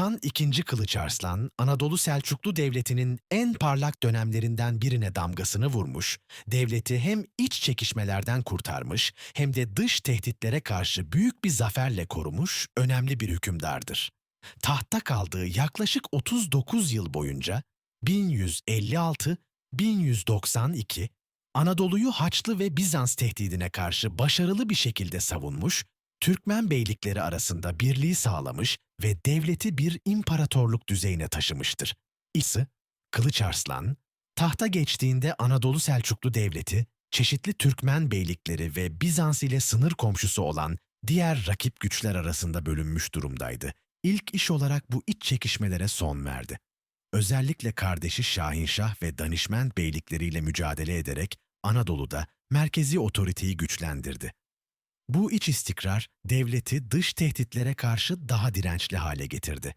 Sultan II. Kılıç Arslan, Anadolu Selçuklu Devleti'nin en parlak dönemlerinden birine damgasını vurmuş, devleti hem iç çekişmelerden kurtarmış hem de dış tehditlere karşı büyük bir zaferle korumuş önemli bir hükümdardır. Tahtta kaldığı yaklaşık 39 yıl boyunca 1156-1192 Anadolu'yu Haçlı ve Bizans tehdidine karşı başarılı bir şekilde savunmuş, Türkmen beylikleri arasında birliği sağlamış ve devleti bir imparatorluk düzeyine taşımıştır. İsı, Kılıç Arslan, tahta geçtiğinde Anadolu Selçuklu Devleti, çeşitli Türkmen beylikleri ve Bizans ile sınır komşusu olan diğer rakip güçler arasında bölünmüş durumdaydı. İlk iş olarak bu iç çekişmelere son verdi. Özellikle kardeşi Şahinşah ve Danişment beylikleriyle mücadele ederek Anadolu'da merkezi otoriteyi güçlendirdi. Bu iç istikrar devleti dış tehditlere karşı daha dirençli hale getirdi.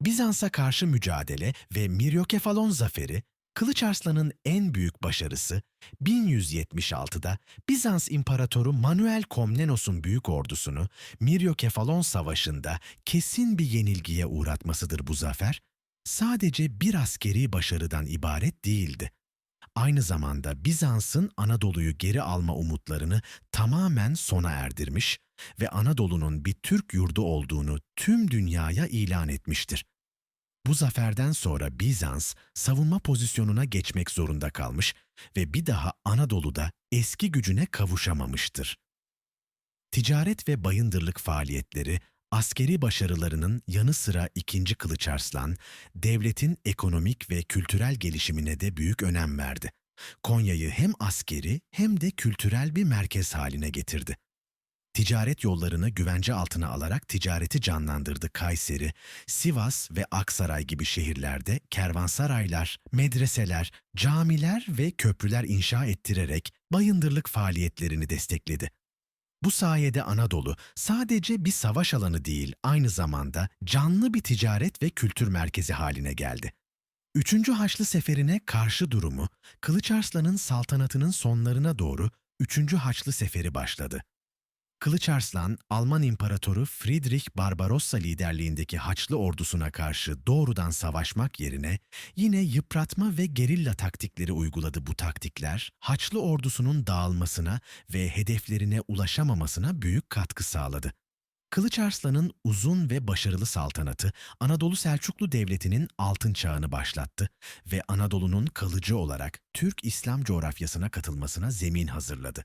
Bizans'a karşı mücadele ve Miryokefalon zaferi, Kılıç Arslan'ın en büyük başarısı 1176'da Bizans İmparatoru Manuel Komnenos'un büyük ordusunu Miryokefalon Savaşı'nda kesin bir yenilgiye uğratmasıdır bu zafer, sadece bir askeri başarıdan ibaret değildi aynı zamanda Bizans'ın Anadolu'yu geri alma umutlarını tamamen sona erdirmiş ve Anadolu'nun bir Türk yurdu olduğunu tüm dünyaya ilan etmiştir. Bu zaferden sonra Bizans savunma pozisyonuna geçmek zorunda kalmış ve bir daha Anadolu'da eski gücüne kavuşamamıştır. Ticaret ve bayındırlık faaliyetleri askeri başarılarının yanı sıra 2. Kılıç Arslan, devletin ekonomik ve kültürel gelişimine de büyük önem verdi. Konya'yı hem askeri hem de kültürel bir merkez haline getirdi. Ticaret yollarını güvence altına alarak ticareti canlandırdı Kayseri, Sivas ve Aksaray gibi şehirlerde kervansaraylar, medreseler, camiler ve köprüler inşa ettirerek bayındırlık faaliyetlerini destekledi. Bu sayede Anadolu sadece bir savaş alanı değil, aynı zamanda canlı bir ticaret ve kültür merkezi haline geldi. Üçüncü Haçlı Seferi'ne karşı durumu, Kılıç Arslan'ın saltanatının sonlarına doğru Üçüncü Haçlı Seferi başladı. Kılıç Arslan, Alman İmparatoru Friedrich Barbarossa liderliğindeki Haçlı ordusuna karşı doğrudan savaşmak yerine yine yıpratma ve gerilla taktikleri uyguladı bu taktikler, Haçlı ordusunun dağılmasına ve hedeflerine ulaşamamasına büyük katkı sağladı. Kılıç Arslan'ın uzun ve başarılı saltanatı Anadolu Selçuklu Devleti'nin altın çağını başlattı ve Anadolu'nun kalıcı olarak Türk İslam coğrafyasına katılmasına zemin hazırladı.